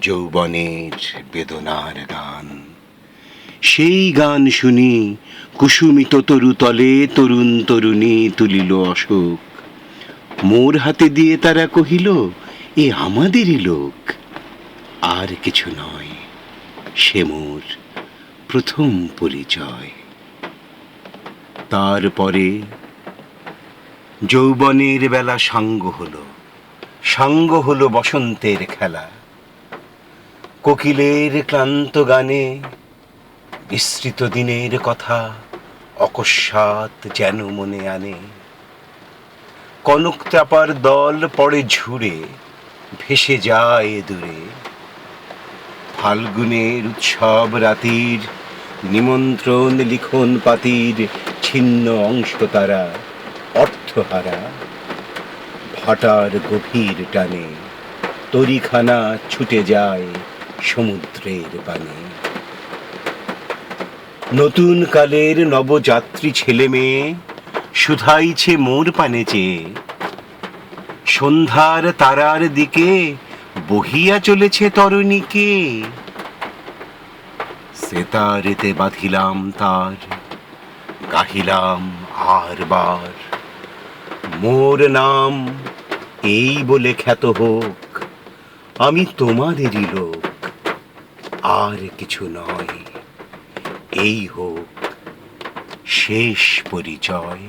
যৌবনের বেদনার গান। সেই গান শুনি কুসুমিত তরুতলে তরুণ তরুণী তুলিল অশোক। মোর হাতে দিয়ে তারা কহিল, এ আমাদেরই লোক। আর কিছু নয়, সে মোর প্রথম পরিচয়। তারপরে যৌবনের বেলা সাঙ্গ হলো। সাঙ্গ হলো বসন্তের খেলা। কোকিলের ক্লান্ত গানে বিস্তৃত দিনের কথা অকস্মাৎ যেন মনে আনে। কনক চাপার দল পড়ে ঝুড়ে, ভেসে যায় দূরে। ফাল্গুনের উৎসব রাতির নিমন্ত্রণ লিখন পাতির ছিন্ন অংশ তারা, অর্থহারা। ভাটার গভীর টানে তরিখানা ছুটে যায় সমুদ্রের পানে নতুন কালের নবযাত্রী ছেলে মেয়ে শুধাইছে মোর পানে চেয়ে সন্ধ্যার তারার দিকে বহিয়া চলেছে তরণীকে। সেতারেতে বাঁধিলাম তার, গাহিলাম আর বার। মোর নাম এই বলে খ্যাত হোক, আমি তোমাদেরই লোক। আর কিছু নয়। এই হোক শেষ পরিচয়।